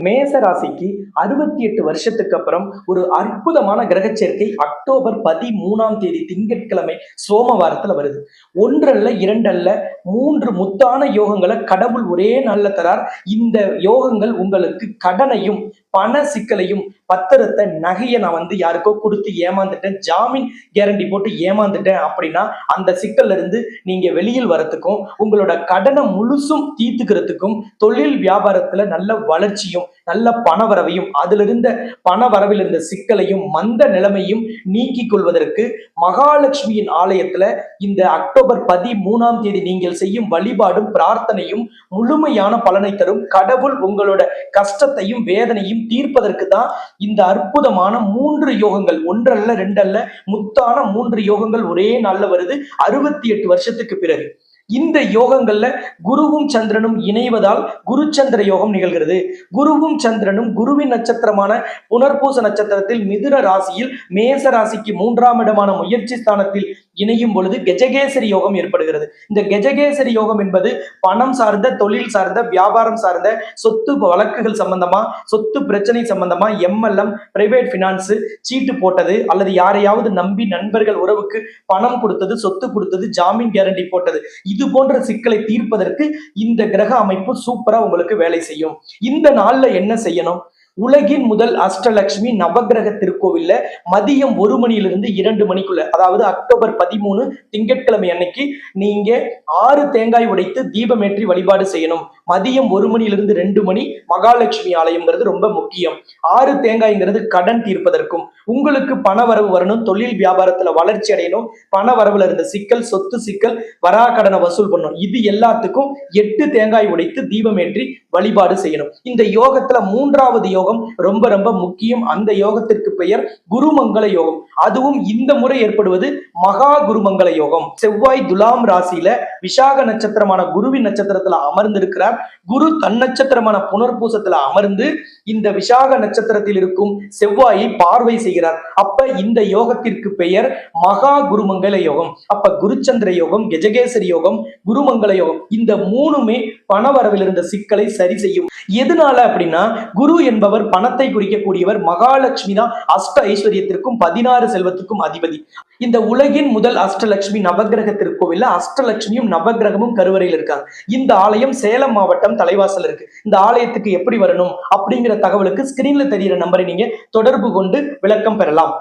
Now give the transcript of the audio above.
மேச ராசிக்கு அறுபத்தி எட்டு வருஷத்துக்கு அப்புறம் ஒரு அற்புதமான கிரக சேர்க்கை அக்டோபர் பதிமூணாம் தேதி திங்கட்கிழமை சோமவாரத்துல வருது. ஒன்றல்ல இரண்டல்ல மூன்று முத்தான யோகங்களை கடவுள் ஒரே நல்ல தரார். இந்த யோகங்கள் உங்களுக்கு கடனையும் பண சிக்கலையும் பத்திரத்தை நகையை நான் வந்து யாருக்கோ கொடுத்து ஏமாந்துட்டேன் ஜாமீன் கேரண்டி போட்டு ஏமாந்துட்டேன் அப்படின்னா அந்த சிக்கல்ல இருந்து நீங்க வெளியில் வரத்துக்கும் உங்களோட கடனை முழுசும் தீர்த்துக்கிறதுக்கும் தொழில் வியாபாரத்துல நல்ல வளர்ச்சியும் நல்ல பணவரவையும் அதுல இருந்த பண வரவில் இருந்த சிக்கலையும் மந்த நிலைமையும் நீக்கிக் கொள்வதற்கு மகாலட்சுமியின் ஆலயத்துல இந்த அக்டோபர் பதிமூணாம் தேதி நீங்கள் செய்யும் வழிபாடும் பிரார்த்தனையும் முழுமையான பலனை தரும். கடவுள் உங்களோட கஷ்டத்தையும் வேதனையும் தீர்ப்பதற்கு தான் இந்த அற்புதமான மூன்று யோகங்கள் ஒன்றல்ல ரெண்டல்ல முத்தான மூன்று யோகங்கள் ஒரே நாள்ல வருது. அறுபத்தி எட்டு வருஷத்துக்கு பிறகு. இந்த யோகங்கள்ல குருவும் சந்திரனும் இணைவதால் குரு சந்திர யோகம் நிகழ்கிறது. குருவும் சந்திரனும் குருவின் நட்சத்திரமான புனர்பூச நட்சத்திரத்தில் மிதுன ராசியில் மேச ராசிக்கு மூன்றாம் இடமான முயற்சி ஸ்தானத்தில் இணையும் பொழுது கெஜகேசரி யோகம் ஏற்படுகிறது. இந்த கெஜகேசரி யோகம் என்பது பணம் சார்ந்த தொழில் சார்ந்த வியாபாரம் சார்ந்த சொத்து வழக்குகள் சம்பந்தமா சொத்து பிரச்சனை சம்பந்தமா எம்எல்எம் பிரைவேட் பினான்ஸ் சீட்டு போட்டது அல்லது யாரையாவது நம்பி நண்பர்கள் உறவுக்கு பணம் கொடுத்தது சொத்து கொடுத்தது ஜாமீன் கேரண்டி போட்டது. இது போன்ற சிக்கலை தீர்ப்பதற்கு இந்த கிரக அமைப்பு சூப்பரா உங்களுக்கு வேலை செய்யும். இந்த நாள்ல என்ன செய்யணும்? உலகின் முதல் அஷ்டலட்சுமி நவகிரக திருக்கோவில்ல மதியம் ஒரு மணியிலிருந்து இரண்டு மணிக்குள்ள அதாவது அக்டோபர் பதிமூணு திங்கட்கிழமை அன்னைக்கு நீங்க ஆறு தேங்காய் உடைத்து தீபமேற்றி வழிபாடு செய்யணும். மதியம் ஒரு மணியிலிருந்து ரெண்டு மணி மகாலட்சுமி ஆலயம்ங்கிறது ரொம்ப முக்கியம். ஆறு தேங்காய்ங்கிறது கடன் தீர்ப்பதற்கும் உங்களுக்கு பண வரவு வரணும் தொழில் வியாபாரத்துல வளர்ச்சி அடையணும் பண வரவுல இருந்த சிக்கல் சொத்து சிக்கல் வரா கடனை வசூல் பண்ணணும். இது எல்லாத்துக்கும் எட்டு தேங்காய் உடைத்து தீபமேற்றி வழிபாடு செய்யணும். இந்த யோகத்துல மூன்றாவது யோகம் யோகம் ரொம்ப ரொம்ப முக்கியம். அந்த யோகத்திற்கு பெயர் குருமங்கள யோகம். அதுவும் இந்த முறை ஏற்படுவது மகா குருமங்கள யோகம். செவ்வாய் துலாம் ராசியில விசாக நட்சத்திரமான குருவின் நட்சத்திரத்துல அமர்ந்திருக்கிறார். குரு தன் நட்சத்திரமான புனர்பூசத்துல அமர்ந்து இந்த விசாக நட்சத்திரத்தில் இருக்கும் செவ்வாயை பார்வை செய்கிறார். அப்ப இந்த யோகத்திற்கு பெயர் மகா குருமங்கள யோகம். அப்ப குருச்சந்திர யோகம் கெஜகேசரி யோகம் குருமங்கள யோகம். இந்த மூணுமே பணவரவில் இருந்த சிக்கலை சரி செய்யும். எதனால அப்படின்னா குரு என்பவர் பணத்தை குறிக்கக்கூடியவர் மகாலட்சுமி தான் அஷ்ட ஐஸ்வர்யத்திற்கும் பதினாறு செல்வத்துக்கும் அதிபதி. இந்த உலகின் முதல் அஷ்டலட்சுமி நவகிரக திருக்கோவில்ல அஷ்டலட்சுமியும் நவகிரகமும் கருவறையில் இருக்காங்க. இந்த ஆலயம் சேலம் மாவட்டம் தலைவாசல் இருக்கு. இந்த ஆலயத்துக்கு எப்படி வரணும் அப்படிங்கிற தகவலுக்கு ஸ்கிரீன்ல தெரியிற நம்பரை நீங்க தொடர்பு கொண்டு விளக்கம் பெறலாம்.